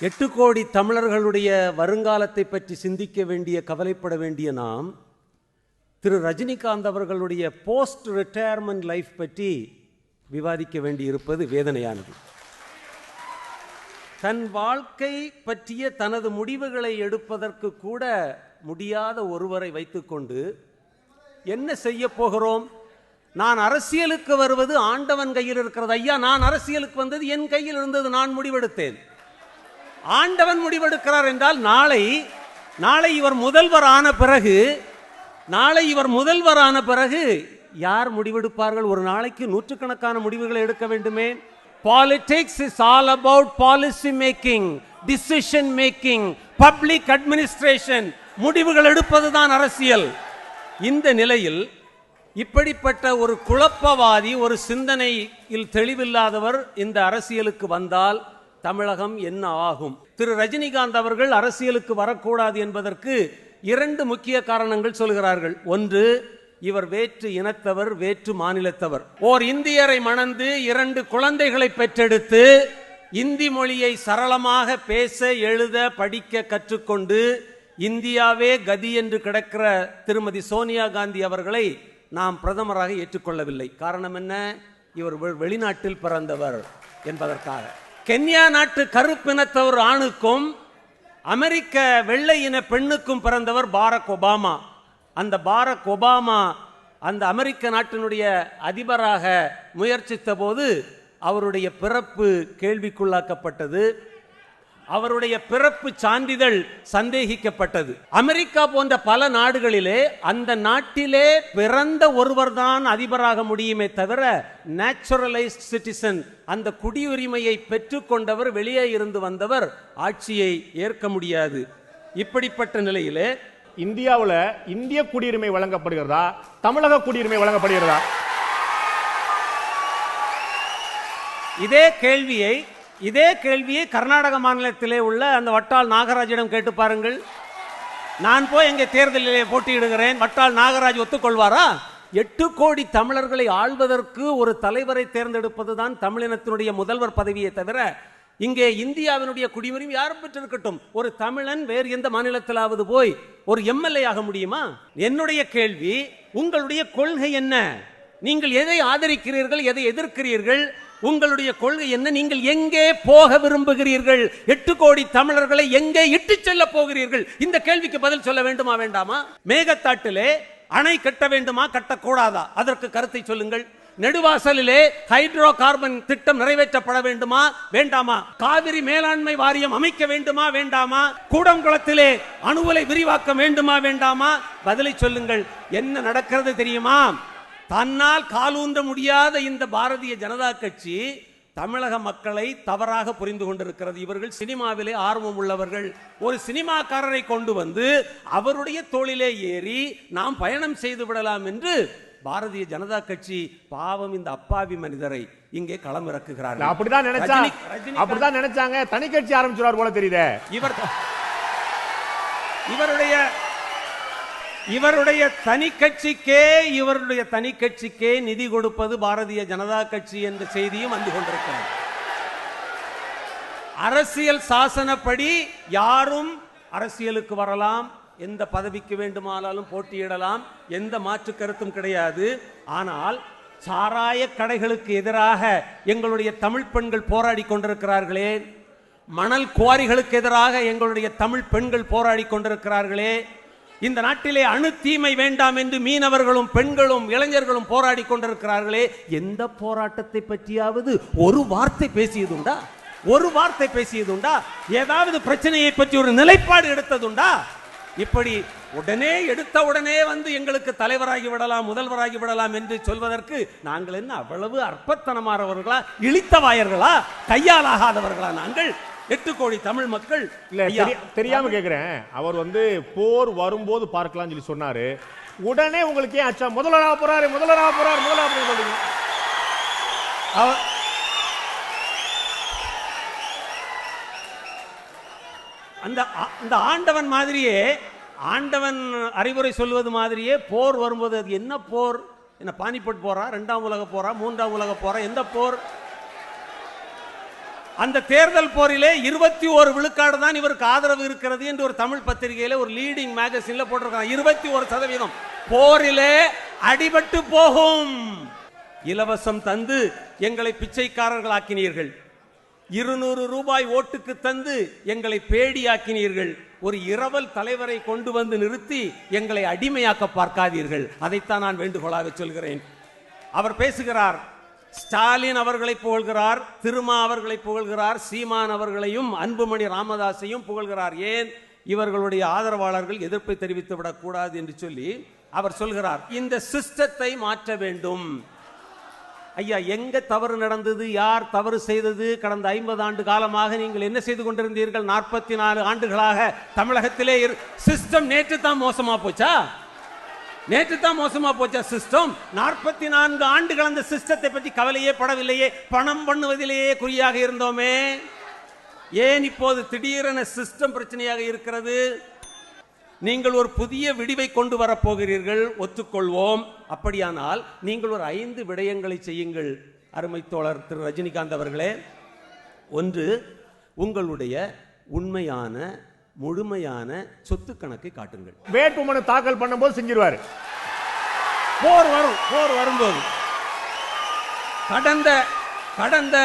எட்டு கோடி தமிழர்களுடைய வருங்காலத்தை பற்றி சிந்திக்க வேண்டிய கவலைப்பட வேண்டிய நாம் திரு ரஜினிகாந்த் அவர்களுடைய போஸ்ட் ரிட்டையர்மெண்ட் லைஃப் பற்றி விவாதிக்க வேண்டியிருப்பது வேதனையானது. தன் வாழ்க்கை பற்றிய தனது முடிவுகளை எடுப்பதற்கு கூட முடியாத ஒருவரை வைத்துக்கொண்டு என்ன செய்ய போகிறோம்? நான் அரசியலுக்கு வருவது ஆண்டவன் கையில் இருக்கிறது. ஐயா நான் அரசியலுக்கு வந்தது என் கையில் இருந்தது நான் முடிவெடுத்தேன். ஆண்டவன் முடிவெடுக்கிறார் என்றால் நாளை நாளை இவர் முதல்வர் ஆன பிறகு நாளை இவர் முதல்வர் ஆன பிறகு யார் முடிவெடுப்பார்கள்? ஒரு நாளைக்கு நூற்றுக்கணக்கான முடிவுகளை எடுக்க வேண்டுமே. Politics is all about policy making decision making public administration முடிவுகள் எடுப்பதுதான் அரசியல். இந்த நிலையில் இப்படிப்பட்ட ஒரு குழப்பவாதி ஒரு சிந்தனையில் தெளிவில்லாதவர் இந்த அரசியலுக்கு வந்தால் தமிழகம் என்ன ஆகும்? திரு ரஜினிகாந்த் அவர்கள் அரசியலுக்கு வரக்கூடாது என்பதற்கு இரண்டு முக்கிய காரணங்கள் சொல்கிறார்கள். ஒன்று இவர் வேற்று இனத்தவர் வேற்று மாநிலத்தவர். ஓர் இந்தியரை மணந்து இரண்டு குழந்தைகளை பெற்றெடுத்து இந்தி மொழியை சரளமாக பேச எழுத படிக்க கற்றுக்கொண்டு இந்தியாவே கதி என்று கிடக்கிற திருமதி சோனியா காந்தி அவர்களை நாம் பிரதமராக ஏற்றுக்கொள்ளவில்லை. காரணம் என்ன? இவர் வெளிநாட்டில் பிறந்தவர் என்பதற்காக. கென்யா நாட்டு கருப்பினத்தவர் ஆணுக்கும் அமெரிக்க வெள்ளை இன பெண்ணுக்கும் பிறந்தவர் பாரக் ஒபாமா. அந்த பாரக் ஒபாமா அந்த அமெரிக்க நாட்டினுடைய அதிபராக முயற்சித்த போது அவருடைய பிறப்பு கேள்விக்குள்ளாக்கப்பட்டது. அவருடைய பிறப்பு சான்றிதழ் சந்தேகிக்கப்பட்டது. அமெரிக்கா போன்ற பல நாடுகளிலே அந்த நாட்டிலே பிறந்த ஒருவர்தான் அதிபராக முடியுமே தவிர நேச்சுரலைஸ்ட் சிட்டிசன் அந்த குடியுரிமையை பெற்றுக்கொண்டவர் வெளியே இருந்து வந்தவர் ஆட்சியை ஏற்க முடியாது. இப்படிப்பட்ட நிலையிலே இந்தியாவுல இந்திய குடியுரிமை வழங்கப்படுகிறதா? தமிழக குடியுரிமை வழங்கப்படுகிறதா? இதே கேள்வியை இதே கேள்வியை கர்நாடக மாநிலத்திலே உள்ள அந்த வட்டால் நாகராஜிடம் கேட்டு பாருங்கள். நான் போய் எங்கே தேர்தலிலே போட்டியிடுகிறேன். வட்டாள் நாகராஜ் ஒத்துக்கொள்வாரா? எட்டு கோடி தமிழர்களை ஆள்வதற்கு ஒரு தலைவரை தேர்ந்தெடுப்பதுதான் தமிழினத்தினுடைய முதல்வர் பதவியை தவிர இங்கே இந்தியாவினுடைய குடியுரிமை யாரும் பெற்றிருக்கட்டும். ஒரு தமிழன் வேறு எந்த மாநிலத்திலாவது போய் ஒரு எம்எல்ஏ ஆக முடியுமா? என்னுடைய கேள்வி உங்களுடைய கொள்கை என்ன? நீங்கள் எதை ஆதரிக்கிறீர்கள் எதை எதிர்க்கிறீர்கள்? உங்களுடைய கொள்கை என்ன? நீங்கள் எங்கே போக விரும்புகிறீர்கள்? எட்டு கோடி தமிழர்களை எங்கே இட்டு செல்ல போகிறீர்கள்? இந்த கேள்விக்கு பதில் சொல்ல வேண்டுமா வேண்டாமா? மேகத்தாட்டிலே அணை கட்ட வேண்டுமா கட்டக்கூடாதா? அதற்கு கருத்தை சொல்லுங்கள். நெடுவாசலிலே ஹைட்ரோ கார்பன் திட்டம் நிறைவேற்றப்பட வேண்டுமா வேண்டாமா? காவிரி மேலாண்மை வாரியம் அமைக்க வேண்டுமா வேண்டாமா? கூடங்குளத்திலே அணுவலை விரிவாக்க வேண்டுமா வேண்டாமா? பதிலை சொல்லுங்கள். என்ன நடக்கிறது தெரியுமா? தன்னால் காலூன்ற முடியாத இந்த பாரதிய ஜனதா கட்சி தமிழக மக்களை தவறாக புரிந்து கொண்டிருக்கிறது. இவர்கள் சினிமாவிலே ஆர்வம் உள்ளவர்கள். ஒரு சினிமாக்காரரை கொண்டு வந்து அவருடைய தோளிலே ஏறி நாம் பயணம் செய்து விடலாம் என்று பாரதிய ஜனதா கட்சி பாவம் இந்த அப்பாவி மனிதரை இங்கே களம் இறக்குகிறார்கள். அப்படிதான் நினைச்சா ரஜினி- ரஜினிகாந்த் அப்படிதான் நினைச்சாங்க. தனி கட்சி ஆரம்பிச்சுறாரு போல தெரியுதே. இவர் இவருடைய இவருடைய தனி கட்சிக்கே இவருடைய தனி கட்சிக்கே நிதி கொடுப்பது பாரதிய ஜனதா கட்சி என்ற செய்தியும் வந்து கொண்டிருக்கிறது. அரசியல் சாசனப்படி யாரும் அரசியலுக்கு வரலாம் எந்த பதவிக்கு வேண்டுமானாலும் போட்டியிடலாம் எந்த மாற்று கருத்தும் கிடையாது. ஆனால் சாராய கடைகளுக்கு எதிராக எங்களுடைய தமிழ் பெண்கள் போராடி கொண்டிருக்கிறார்களே மணல் குவாரிகளுக்கு எதிராக எங்களுடைய தமிழ் பெண்கள் போராடி கொண்டிருக்கிறார்களே இந்த நாட்டிலே அணு தீமை வேண்டாம் என்று மீனவர்களும் பெண்களும் இளைஞர்களும் போராடி கொண்டிருக்கிறார்களே. எந்த போராட்டத்தை பற்றியாவது ஒரு வார்த்தை பேசியதுண்டா? ஒரு வார்த்தை பேசியதுண்டா? ஏதாவது பிரச்சனையை பற்றி ஒரு நிலைப்பாடு எடுத்ததுண்டா? இப்படி உடனே எடுத்த உடனே வந்து எங்களுக்கு தலைவராகி விடலாம் முதல்வராகி விடலாம் என்று சொல்வதற்கு நாங்கள் என்ன அவ்வளவு அற்பத்தனமானவர்களா? இழித்த வாயர்களா நாங்கள்? எட்டு கோடி தமிழ் மக்கள் இல்ல தெரியாம கேக்குறேன். அவர் வந்து போர் வரும்போது பார்க்கலாம்னு சொல்லி சொன்னாரு. உடனே உங்களுக்கு ஏன் அச்சா முதல்வராக போறாரு முதல்வராக போறாரு முதல்வராக போறாரு சொல்றீங்க. அந்த அந்த ஆண்டவன் மாதிரியே ஆண்டவன் அறிவுரை சொல்வது மாதிரியே போர் வரும்போது அது என்ன போர்? என்ன பானிபட் போரா ரெண்டாம் உலக போரா மூன்றாம் உலக போரா எந்த போர்? அந்த தேர்தல் போரிலே இருபத்தி ஒரு விழுக்காடு தான் இவருக்கு ஆதரவு இருக்கிறது என்று ஒரு தமிழ் பத்திரிகையில ஒரு லீடிங் மேகசின்ல போட்டிருக்காங்க. இருபத்தி ஒரு சதவீதம். போரிலே அடிபட்டு போகும். இலவசம் தந்து எங்களை பிச்சைக்காரர்களாக்கினீர்கள். இருநூறு ரூபாய் ஓட்டுக்கு தந்து எங்களை பேடியாக்கினீர்கள். ஒரு இரவல் தலைவரை கொண்டு வந்து நிறுத்தி எங்களை அடிமையாக்க பார்க்காதீர்கள். அதைத்தான் நான் வேண்டுகோளாக சொல்கிறேன். அவர் பேசுகிறார் ஸ்டாலின் அவர்களை புகழ்கிறார் திருமா அவர்களை புகழ்கிறார் சீமான் அவர்களையும் அன்புமணி ராமதாஸையும் புகழ்கிறார். ஏன்? இவர்களுடைய ஆதரவாளர்கள் எதிர்ப்பை தெரிவித்து விடக்கூடாது என்று சொல்லி அவர் சொல்கிறார். இந்த சிஸ்டத்தை மாற்ற வேண்டும். ஐயா எங்க தவறு நடந்தது? யார் தவறு செய்தது? கடந்த ஐம்பது ஆண்டு காலமாக நீங்கள் என்ன செய்து கொண்டிருந்தீர்கள்? நாற்பத்தி நாலு ஆண்டுகளாக தமிழகத்திலே சிஸ்டம் நேற்று தான் மோசமா போச்சா? நேற்று தான் மோசமா போச்ச சிஸ்டம்? நாற்பத்தி நான்கு ஆண்டுகள் அந்த சிஸ்டத்தை பற்றி கவலையே படவில்லையே. பணம் பண்ணுவதிலேயே குறியாக இருந்தோமே. ஏன் இப்போது திடீரென சிஸ்டம் பிரச்சனையாக இருக்கிறது? நீங்கள் ஒரு புதிய விடிவை கொண்டு வரப்போகிறீர்கள் ஒத்துக்கொள்வோம். அப்படியானால் நீங்கள் ஒரு ஐந்து விடயங்களை செய்யுங்கள் அருமை தோழர் திரு ரஜினிகாந்த் அவர்களே. ஒன்று உங்களுடைய உண்மையான முழுமையான சொத்து கணக்கை காட்டுங்கள். வேட்புமனு தாக்கல் பண்ணும்போது செஞ்சிருவாரு போர் வரும் போர் வரும்போது. கடந்த கடந்த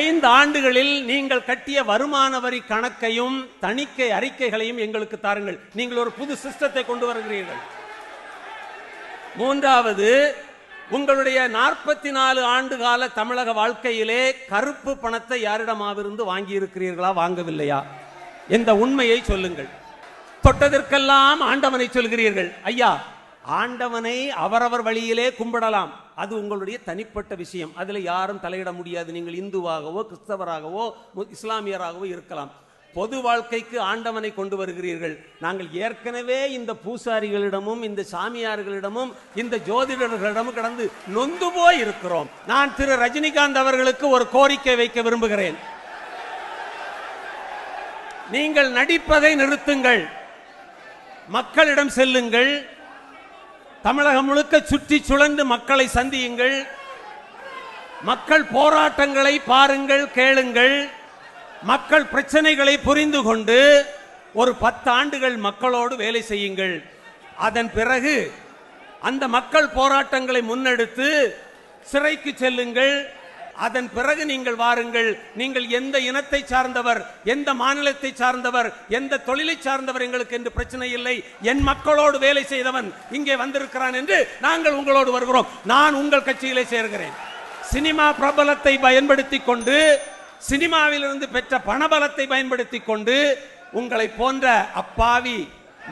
ஐந்து ஆண்டுகளில் நீங்கள் கட்டிய வருமான வரி கணக்கையும் தணிக்கை அறிக்கைகளையும் எங்களுக்கு தாருங்கள். நீங்கள் ஒரு புது சிஸ்டத்தை கொண்டு வருகிறீர்கள். மூன்றாவது உங்களுடைய நாற்பத்தி நாலு ஆண்டு கால தமிழக வாழ்க்கையிலே கருப்பு பணத்தை யாரிடமாவிருந்து வாங்கி இருக்கிறீர்களா வாங்கவில்லையா? இந்த உண்மையை சொல்லுங்கள். தொட்டதற்கெல்லாம் ஆண்டவனை சொல்கிறீர்கள். ஐயா ஆண்டவனை அவரவர் வழியிலே கும்பிடலாம். அது உங்களுடைய தனிப்பட்ட விஷயம். அதில் யாரும் தலையிட முடியாது. நீங்கள் இந்துவாகவோ கிறிஸ்தவராகவோ மு- இஸ்லாமியராகவோ இருக்கலாம். பொது வாழ்க்கைக்கு ஆண்டவனை கொண்டு வருகிறீர்கள். நாங்கள் ஏற்கனவே இந்த பூசாரிகளிடமும் இந்த சாமியார்களிடமும் இந்த ஜோதிடர்களிடமும் கடந்து நொந்து போய் இருக்கிறோம் நான் திரு. ரஜினிகாந்த் அவர்களுக்கு ஒரு கோரிக்கை வைக்க விரும்புகிறேன். நீங்கள் நடிப்பதை நிறுத்துங்கள். மக்களிடம் செல்லுங்கள். தமிழகம் முழுக்க சுற்றி சுழந்து மக்களை சந்தியுங்கள். மக்கள் போராட்டங்களை பாருங்கள் கேளுங்கள். மக்கள் பிரச்சனைகளை புரிந்து கொண்டு ஒரு பத்து ஆண்டுகள் மக்களோடு வேலை செய்யுங்கள். அதன் பிறகு அந்த மக்கள் போராட்டங்களை முன்னெடுத்து சிறைக்கு செல்லுங்கள். அதன் பிறகு நீங்கள் வாருங்கள். நீங்கள் எந்த இனத்தை சார்ந்தவர் எந்த மாநிலத்தை சார்ந்தவர் எந்த தொழிலை சார்ந்தவர் எங்களுக்கு என்று பிரச்சனை இல்லை. என் மக்களோடு வேலை செய்தவன் இங்கே வந்திருக்கிறான் என்று நாங்கள் உங்களோடு வருகிறோம். நான் உங்கள் கட்சியிலே சேர்கிறேன். சினிமா பிரபலத்தை பயன்படுத்தி கொண்டு சினிமாவிலிருந்து பெற்ற பணபலத்தை பயன்படுத்தி கொண்டு உங்களை போன்ற அப்பாவி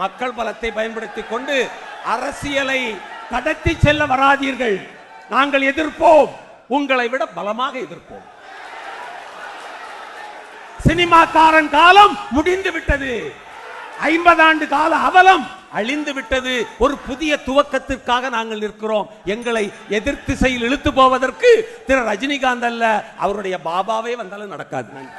மக்கள் பலத்தை பயன்படுத்தி கொண்டு அரசியலை கடத்தி செல்ல வராதீர்கள். நாங்கள் எதிர்ப்போம். உங்களை விட பலமாக எதிர்ப்போம். சினிமாக்காரன் காலம் முடிந்து விட்டது. ஐம்பது ஆண்டு கால அவலம் அழிந்து விட்டது. ஒரு புதிய துவக்கத்திற்காக நாங்கள் நிற்கிறோம். எங்களை எதிர் திசையில் இழுத்து போவதற்கு திரு ரஜினிகாந்த் அல்ல அவருடைய பாபாவே வந்தாலும் நடக்காது. நன்றி